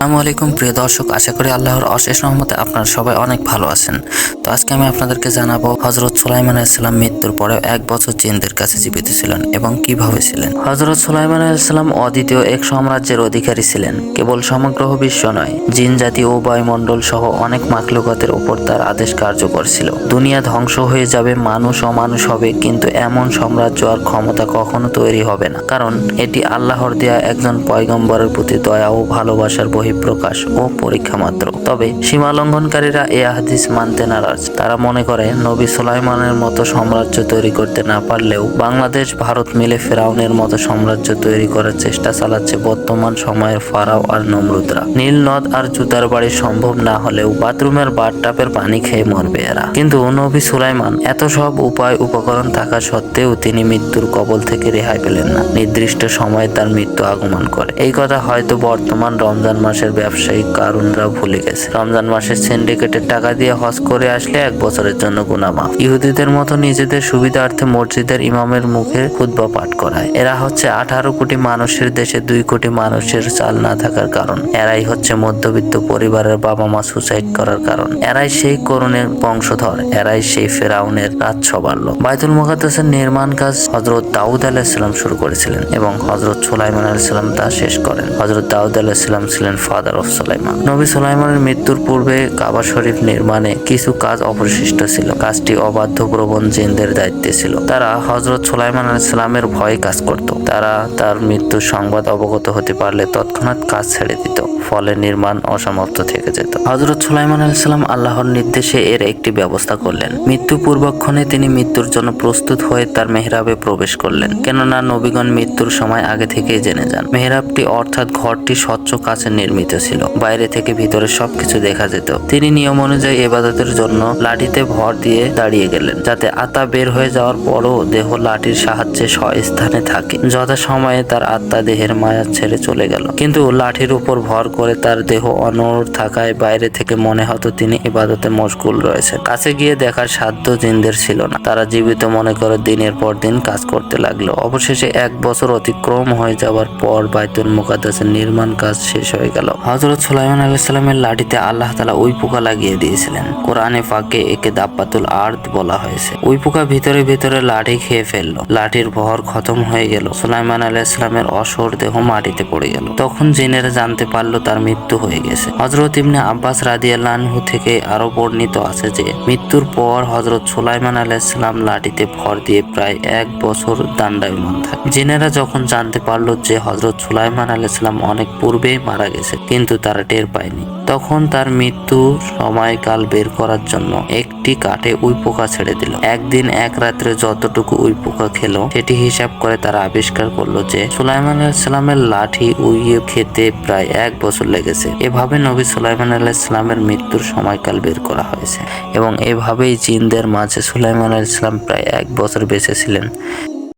আসসালামু আলাইকুম, প্রিয় দর্শক। আশা করি আল্লাহর অশেষ রহমতে আপনারা সবাই অনেক ভালো আছেন। তো আজকে আমি আপনাদেরকে জানাব হজরত সুলাইমান ইসলাম মৃত্যুর পরে এক বছর জিনদের কাছে জীবিত ছিলেন এবং কীভাবে ছিলেন। হজরত সুলাইমান ইসলাম অদ্বিতীয় এক সাম্রাজ্যের অধিকারী ছিলেন। কেবল সমগ্র বিশ্ব নয়, জিন জাতি ও বায়ুমণ্ডল সহ অনেক মাকলুকাতের উপর তার আদেশ কার্যকর ছিল। দুনিয়া ধ্বংস হয়ে যাবে, মানুষ অমানুষ হবে, কিন্তু এমন সাম্রাজ্য আর ক্ষমতা কখনো তৈরি হবে না। কারণ এটি আল্লাহর দেয়া একজন পয়গম্বরের প্রতি দয়া ও ভালোবাসার বহিঃপ্রকাশ ও পরীক্ষা মাত্র। তবে সীমা লঙ্ঘনকারীরা এ হাদিস মানতে নারাজ। তারা মনে করে, নবী সুলাইমানের মতো সাম্রাজ্য তৈরি করতে না পারলেও বাংলাদেশ, ভারত মিলে ফেরাউনের মতো সাম্রাজ্য তৈরি করার চেষ্টা চালাচ্ছে বর্তমান সময়ের ফারাও আর নমরুদরা। নীল নদ আর জুতার বাড়ি সম্ভব না হলেও বাথরুমের বাথটাপের পানি খেয়ে মরবে এরা। কিন্তু নবী সুলাইমান এত সব উপায় উপকরণ থাকা সত্ত্বেও তিনি মৃত্যুর কবল থেকে রেহাই পেলেন না। নির্দিষ্ট সময়ে তার মৃত্যু আগমন করে। এই কথা হয়তো বর্তমান রমজান মাসের ব্যবসায়িক কারণরা ভুলে গেছে। রমজান মাসের সিন্ডিকেটের টাকা দিয়ে হজ করে আসলে এক বছরের জন্য গুনাহ মাফ ইহুদিদের মতো নিজেদের সুবিধার্থে মসজিদের ইমামের মুখে খুতবা পাঠ করায়। এরা হচ্ছে আঠারো কোটি মানুষের দেশে দুই কোটি মানুষের চাল না থাকার কারণ। এরাই হচ্ছে মধ্যবিত্ত পরিবারের বাবা মা সুসাইড করার কারণ। এরাই সেই করুণের বংশধর। এরাই সেই ফেরাউনের রাজসভার লোক। বাইতুল মুকাদ্দাসের নির্মাণ কাজ হজরত দাউদ আলাইসাল্লাম শুরু করেছিলেন এবং হজরত সুলাইমান আলাইসাল্লাম তা শেষ করেন। হজরত দাউদ আলাইসাল্লাম ছিলেন ফাদার অফ সুলাইমান। নবী সালাইমানের মৃত্যুর পূর্বে কাবা শরীফ নির্মাণে কিছু কাজ অবশিষ্ট ছিল। কাজটি অবাধ্য প্রবণ জিনদের দায়িত্বে ছিল। তারা হজরত সুলাইমান ইসলামের ভয়ে কাজ করত। তারা তার মৃত্যুর সংবাদ অবগত হতে পারলে তৎক্ষণাৎ কাজ ছেড়ে দিত। ফলে নির্মাণ অসমাপ্ত থেকে যেত। হজরত সুলাইমান আলাইসাল্লাম আল্লাহর নির্দেশে এর একটি ব্যবস্থা করলেন। মৃত্যু পূর্বক্ষণে তিনি মৃত্যুর জন্য প্রস্তুত হয়ে তার মেহরাবে প্রবেশ করলেন। কেননা নবীগণ মৃত্যুর সময় আগে থেকেই জেনে যান। মেহরাবটি অর্থাৎ ঘরটি স্বচ্ছ কাছে নির্মিত ছিল। বাইরে থেকে ভিতরে সবকিছু দেখা যেত। তিনি নিয়ম অনুযায়ী এবাদতের জন্য লাঠিতে ভর দিয়ে দাঁড়িয়ে গেলেন, যাতে আত্মা বের হয়ে যাওয়ার পরও দেহ লাঠির সাহায্যে স্থানে থাকে। যথা সময়ে তার আত্মা দেহের মায়া ছেড়ে চলে গেল। কিন্তু লাঠির উপর ভর করে তার দেহ অনড় থাকায় বাইরে থেকে মনে হতো তিনি ইবাদতে মশগুল রয়েছে। কাছে গিয়ে দেখার সাধ্য জিনদের ছিল না। তারা জীবিত মনে করে দিনের পর দিন কাজ করতে লাগল। অবশেষে এক বছর অতিক্রম হয়ে যাওয়ার পর বাইতুল মুকাদ্দাসের নির্মাণ কাজ শেষ হয়ে গেল। হজরত সুলাইমান আলাইসাল্লামের লাঠিতে আল্লাহ তালা ওই পোকা লাগিয়ে দিয়েছিলেন। কোরআনে ফাঁকে একে দাপ্পাতুল আর্থ বলা হয়েছে। ওই পোকা ভিতরে ভিতরে লাঠি খেয়ে ফেলল। লাঠির ভর খতম হয়ে গেল। সুলাইমান আলাইসাল্লামের অসর দেহ মাটিতে পড়ে গেল। তখন জিনেরা জানতে পারল তার মৃত্যু হয়ে গেছে। হজরত ইবনে আব্বাস রাদিয়াল্লাহু থেকে আরও বর্ণিত আছে যে, মৃত্যুর পর হজরত সুলাইমান আলাইসালাম লাঠিতে ভর দিয়ে প্রায় এক বছর দাণ্ডায়মান থাকে। জেনেরা যখন জানতে পারল যে হজরত সুলাইমান আলাইসালাম অনেক পূর্বেই মারা গেছে, কিন্তু তারা টের পায়নি। তখন তার মৃত্যু সময়কাল বের করার জন্য একটি কাঠে উই পোকা ছেড়ে দিল। একদিন এক রাত্রে যতটুকু উই পোকা খেলো, সেটি হিসাব করে তারা আবিষ্কার করল যে সুলাইমান আলাইসাল্লামের লাঠি উইয়ে খেতে প্রায় এক বছর লেগেছে। এভাবে নবী সুলাইমান আলাইসাল্লামের মৃত্যুর সময়কাল বের করা হয়েছে এবং এভাবেই জিনদের মাঝে সুলাইমান আলাইসাল্লাম প্রায় এক বছর বেঁচে ছিলেন।